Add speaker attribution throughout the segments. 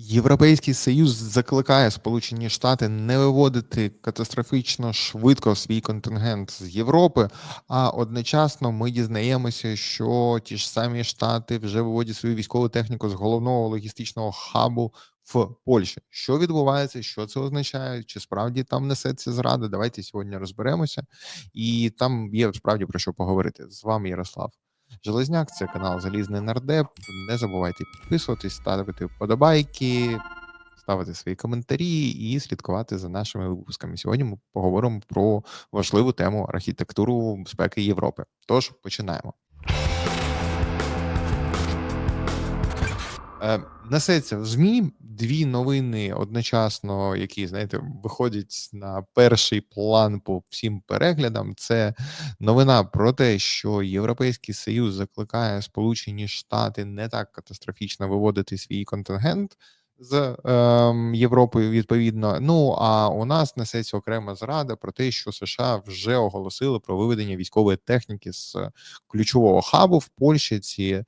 Speaker 1: Європейський Союз закликає Сполучені Штати не виводити катастрофічно швидко свій контингент з Європи. А одночасно ми дізнаємося, що ті ж самі штати вже виводять свою військову техніку з головного логістичного хабу в Польщі. Що відбувається? Що це означає? Чи справді там несеться зрада? Давайте сьогодні розберемося, і там є справді про що поговорити. З вами Ярослав. Железняк, це канал Залізний Нардеп. Не забувайте підписуватись, ставити вподобайки, ставити свої коментарі і слідкувати за нашими випусками. Сьогодні ми поговоримо про важливу тему архітектуру безпеки Європи. Тож починаємо. Е, Несеться в ЗМІ дві новини одночасно, які знаєте, виходять на перший план по всім переглядам. Це новина про те, що Європейський Союз закликає Сполучені Штати не так катастрофічно виводити свій контингент з е, Європою відповідно. Ну а у нас несеться окрема зрада про те, що США вже оголосили про виведення військової техніки з ключового хабу в Польщі. Ці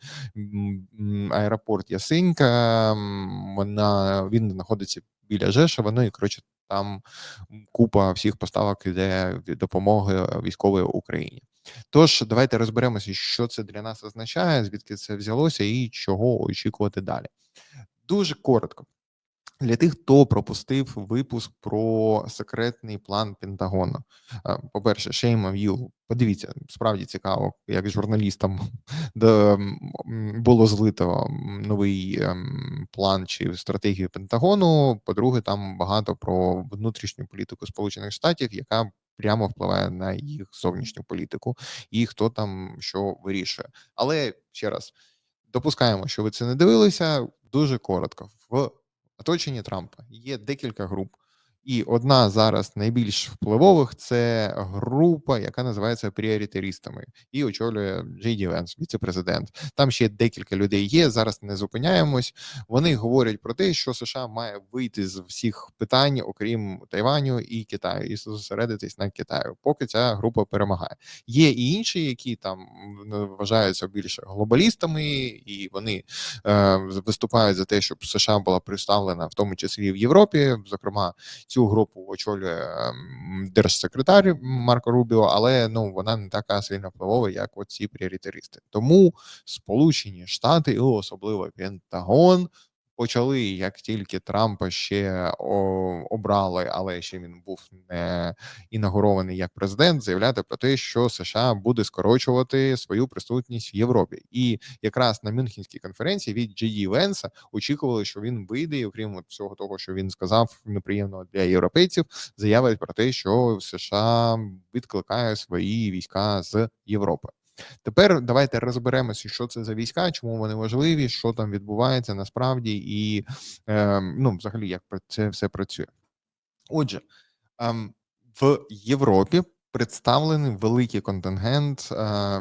Speaker 1: аеропорт Ясинька. Вона він знаходиться біля Жешова. Ну і коротше, там купа всіх поставок іде допомоги військової Україні. Тож давайте розберемося, що це для нас означає, звідки це взялося, і чого очікувати далі. Дуже коротко. Для тих, хто пропустив випуск про секретний план Пентагону. Е, по-перше, shame on you. Подивіться, справді цікаво, як журналістам було злито новий ем, план чи стратегію Пентагону. По-друге, там багато про внутрішню політику Сполучених Штатів, яка прямо впливає на їх зовнішню політику, і хто там що вирішує. Але ще раз допускаємо, що ви це не дивилися дуже коротко. В оточенні Трампа є декілька груп. І одна зараз найбільш впливових це група, яка називається пріоритарістами, і очолює Джей Ді Венс, віце-президент. Там ще декілька людей є. Зараз не зупиняємось. Вони говорять про те, що США має вийти з всіх питань, окрім Тайваню і Китаю, і зосередитись на Китаю, поки ця група перемагає. Є і інші, які там вважаються більше глобалістами, і вони е, виступають за те, щоб США була представлена в тому числі в Європі, зокрема. Цю групу очолює ем, держсекретар Марко Рубіо, але ну вона не така сильно впливова, як оці пріоритаристи. Тому Сполучені Штати і особливо Пентагон почали, як тільки Трампа ще обрали, але ще він був не інаугурований як президент, заявляти про те, що США буде скорочувати свою присутність в Європі, і якраз на Мюнхенській конференції від Джей Венса очікували, що він вийде, і окрім всього того, що він сказав неприємно для європейців, заявить про те, що США відкликає свої війська з Європи. Тепер давайте розберемося, що це за війська, чому вони важливі, що там відбувається насправді, і е, ну, взагалі, як це все працює. Отже, е, в Європі представлений великий контингент е,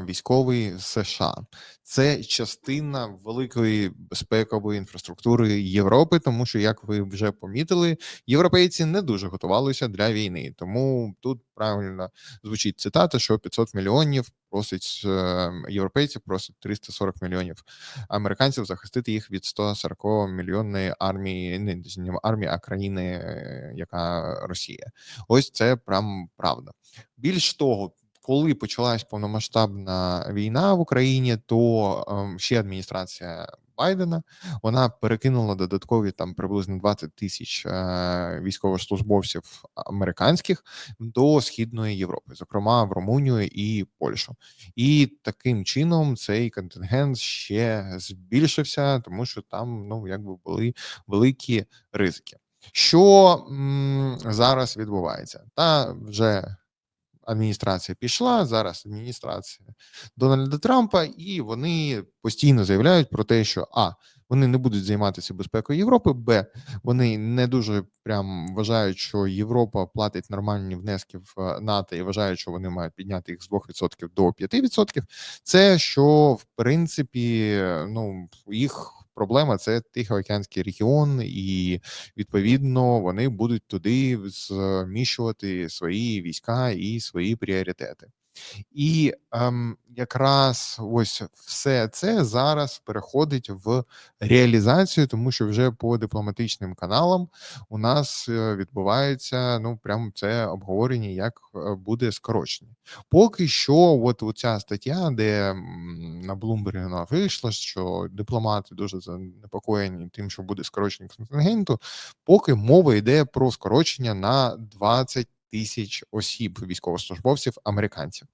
Speaker 1: військовий США. Це частина великої безпекової інфраструктури Європи, тому що, як ви вже помітили, європейці не дуже готувалися для війни. Тому тут правильно звучить цитата, що 500 мільйонів просить е, європейців, просить 340 мільйонів американців захистити їх від 140 мільйонної армії, не армії, а країни, е, яка Росія. Ось це прям правда. Більш того, коли почалась повномасштабна війна в Україні, то ем, ще адміністрація Байдена. Вона перекинула додаткові там приблизно 20 тисяч е, військовослужбовців американських до східної Європи, зокрема в Румунію і Польщу, і таким чином цей контингент ще збільшився, тому що там ну якби були великі ризики. Що м, зараз відбувається, та вже адміністрація пішла, зараз адміністрація Дональда Трампа, і вони постійно заявляють про те, що а вони не будуть займатися безпекою Європи, б вони не дуже прям вважають, що Європа платить нормальні внески в е, НАТО і вважають, що вони мають підняти їх з 2% до 5%. Це що в принципі ну їх проблема це Тихоокеанський регіон, і відповідно вони будуть туди зміщувати свої війська і свої пріоритети. І, ем, якраз ось все це зараз переходить в реалізацію, тому що вже по дипломатичним каналам у нас, е, відбувається, ну, прям це обговорення, як, е, буде скорочення. Поки що, от оця стаття, де, на вона вийшла, що дипломати дуже занепокоєні тим, що буде скорочення контингенту, поки мова йде про скорочення на 20 тисяч осіб, військовослужбовців американців.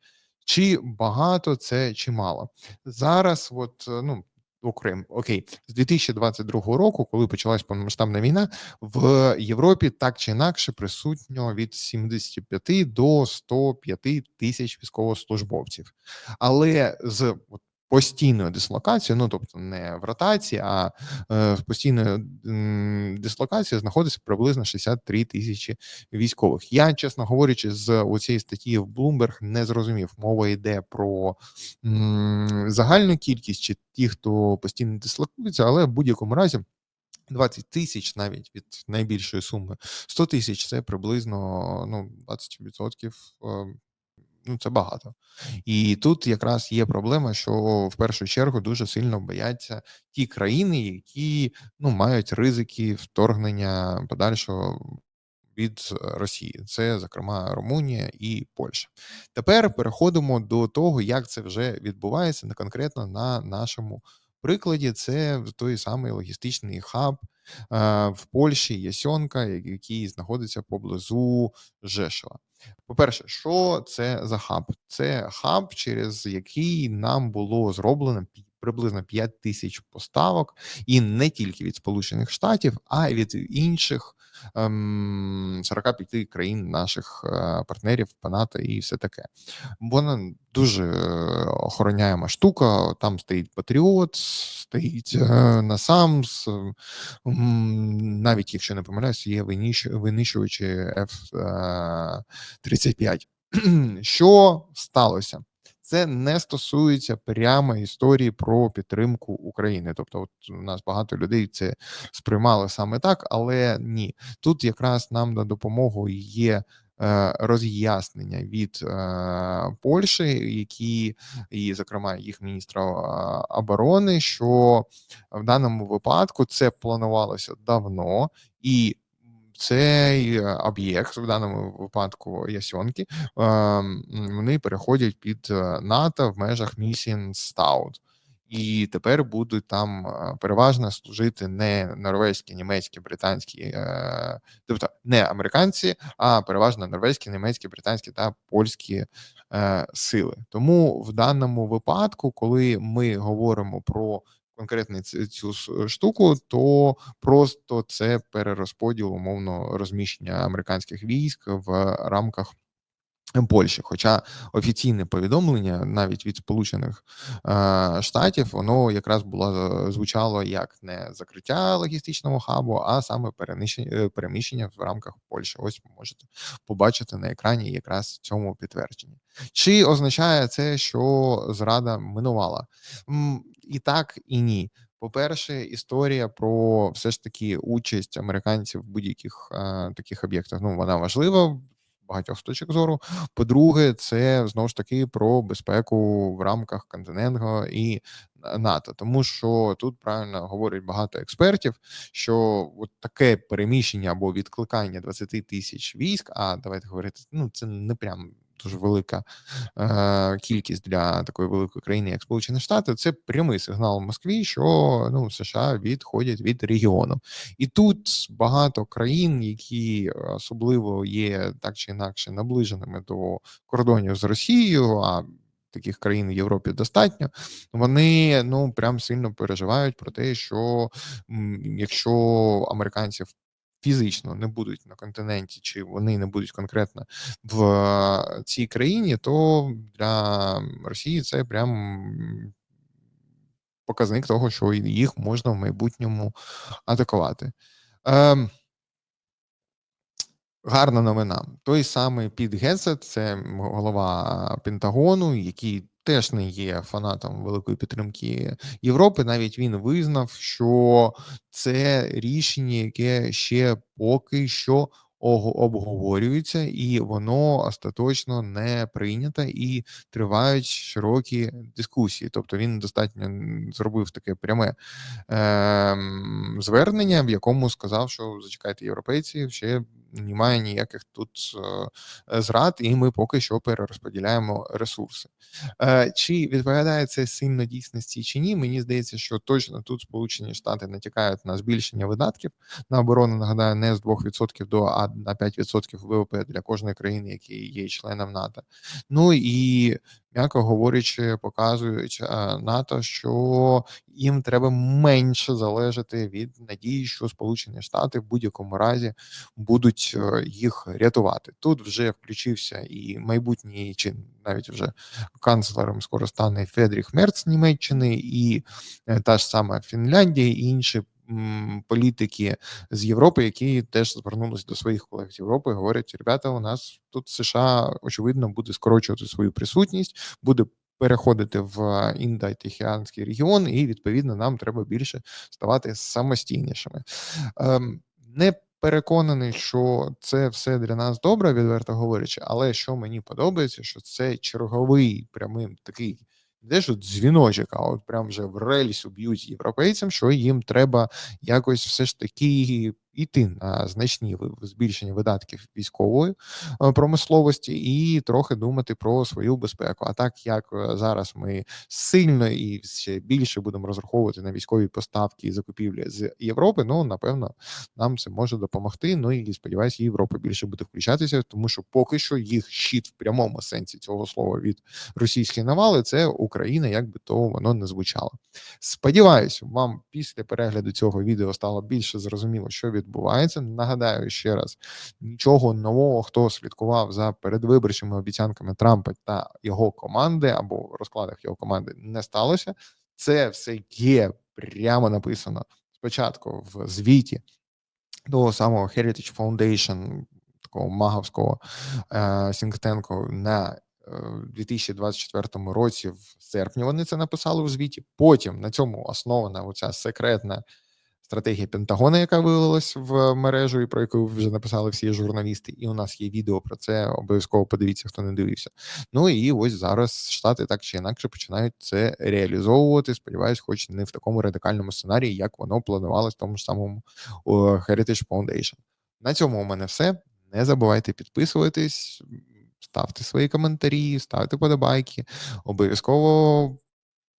Speaker 1: Чи багато це, чи мало? Зараз, от, ну, окрем окей, з 2022 року, коли почалась повномасштабна війна, в Європі так чи інакше присутньо від 75 до 105 тисяч військовослужбовців. Але з от постійною дислокацією, ну тобто не в ротації, а е, з постійною м, дислокацією знаходиться приблизно 63 тисячі військових. Я, чесно говорячи, з цієї статті в Bloomberg не зрозумів, мова йде про загальну кількість чи ті, хто постійно дислокується, але в будь-якому разі. 20 тисяч навіть від найбільшої суми 100 тисяч це приблизно ну 20%, е, ну це багато. І тут якраз є проблема, що в першу чергу дуже сильно бояться ті країни, які ну мають ризики вторгнення подальшого від Росії. Це, зокрема, Румунія і Польща. Тепер переходимо до того, як це вже відбувається не конкретно на нашому прикладі. Це той самий логістичний хаб в Польщі, Ясьонка, який знаходиться поблизу Жешева. По-перше, що це за хаб? Це хаб, через який нам було зроблено приблизно 5 тисяч поставок, і не тільки від Сполучених Штатів, а й від інших ем, 45 країн наших е, партнерів НАТО і все таке. Вона дуже е, охороняема штука. Там стоїть Патріот, стоїть е, NASAMS, м, навіть якщо не помиляюсь, є винищувачі F-35. Що сталося? Це не стосується прямо історії про підтримку України. Тобто, от у нас багато людей це сприймали саме так, але ні, тут якраз нам на допомогу є. е, Роз'яснення від е, Польщі, які і, зокрема, їх міністра е, оборони, що в даному випадку це планувалося давно, і цей е, об'єкт, в даному випадку Ясьонки, ем, вони переходять під е, НАТО в межах місії Стаут. І тепер будуть там е, переважно служити не норвезькі, німецькі, британські, тобто не американці, а переважно норвезькі, німецькі, британські та польські сили. Тому в даному випадку, коли ми говоримо про конкретно цю штуку, то просто це перерозподіл умовно розміщення американських військ в рамках. Польщі, хоча офіційне повідомлення навіть від Сполучених е, Штатів, воно якраз було е, звучало як не закриття логістичного хабу, а саме е, переміщення в рамках Польщі. Ось можете побачити на екрані якраз цьому підтвердженні. Чи означає це, що зрада минувала? І так, і ні. По-перше, історія про все ж таки участь американців в будь-яких е, таких об'єктах. Ну вона важлива багатьох з точок зору. По-друге, це знову ж таки про безпеку в рамках континенту і НАТО, тому що тут правильно говорять багато експертів, що от таке переміщення або відкликання 20 тисяч військ. А давайте говорити, ну це не прям. Дуже велика е, кількість для такої великої країни, як Сполучені Штати, це прямий сигнал Москві, що ну США відходять від регіону, і тут багато країн, які особливо є так чи інакше наближеними до кордонів з Росією. а Таких країн в Європі достатньо. Вони ну прям сильно переживають про те, що якщо американців фізично не будуть на континенті, чи вони не будуть конкретно в е, цій країні, то для Росії це прям показник того, що їх можна в майбутньому атакувати. Ем, Гарна новина. Той самий Піт Гесет, це голова Пентагону, який теж не є фанатом великої підтримки Європи. Навіть він визнав, що це рішення, яке ще поки що обговорюється, і воно остаточно не прийнято, і тривають широкі дискусії. Тобто він достатньо зробив таке пряме ем, звернення, в якому сказав, що зачекайте, європейці ще немає ніяких тут е, зрад, і ми поки що перерозподіляємо ресурси. Е, Чи відповідає це сильно дійсності чи ні? Мені здається, що точно тут Сполучені Штати натякають на збільшення видатків на оборону. Нагадаю, не з 2% до а на 5% ВВП для кожної країни, які є членом НАТО. Ну і м'яко говорячи, показують е, НАТО, що їм треба менше залежати від надії, що Сполучені Штати в будь-якому разі будуть е, їх рятувати. Тут вже включився і майбутній чи навіть вже канцлером скоро стане Федріх Мерц Німеччини, і е, та ж сама Фінляндія, і інші політики з Європи, які теж звернулись до своїх колег з Європи, говорять: ребята, у нас тут США очевидно буде скорочувати свою присутність, буде. Переходити в індо-тихіанський регіон, і відповідно нам треба більше ставати самостійнішими. Ем, не переконаний, що це все для нас добре, відверто говорячи, але що мені подобається, що це черговий прямий такий. Де ж от дзвіночок, а от прям вже в рельсу б'ють європейцям, що їм треба якось все ж таки йти на значні збільшення видатків військової е, промисловості і трохи думати про свою безпеку. А так як е, зараз ми сильно і ще більше будемо розраховувати на військові поставки і закупівлі з Європи, ну напевно, нам це може допомогти. Ну і сподіваюся, Європа більше буде включатися, тому що поки що їх щит в прямому сенсі цього слова від російської навали це Україна, як би то воно не звучало. Сподіваюсь, вам після перегляду цього відео стало більше зрозуміло, що відбувається. Нагадаю ще раз: нічого нового, хто слідкував за передвиборчими обіцянками Трампа та його команди або в розкладах його команди не сталося. Це все є прямо написано спочатку в звіті того самого Heritage Foundation, такого маговського е, сінктенку на е, 2024 році, в серпні вони це написали у звіті. Потім на цьому основана оця секретна стратегія Пентагона, яка вилилась в мережу, і про яку вже написали всі журналісти. І у нас є відео про це. Обов'язково подивіться, хто не дивився. Ну і ось зараз штати так чи інакше починають це реалізовувати. Сподіваюсь, хоч не в такому радикальному сценарії, як воно планувалось в тому ж самому Heritage Foundation. На цьому у мене все. Не забувайте підписуватись, ставте свої коментарі, ставте подобайки. Обов'язково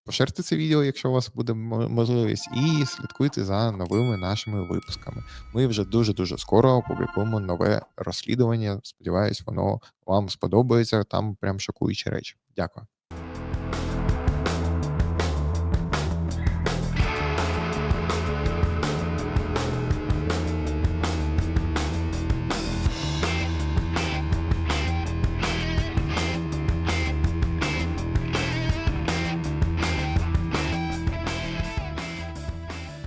Speaker 1: поширте це відео, якщо у вас буде можливість, і слідкуйте за новими нашими випусками. Ми вже дуже дуже скоро опублікуємо нове розслідування. Сподіваюсь, воно вам сподобається. Там прям шокуючі речі. Дякую.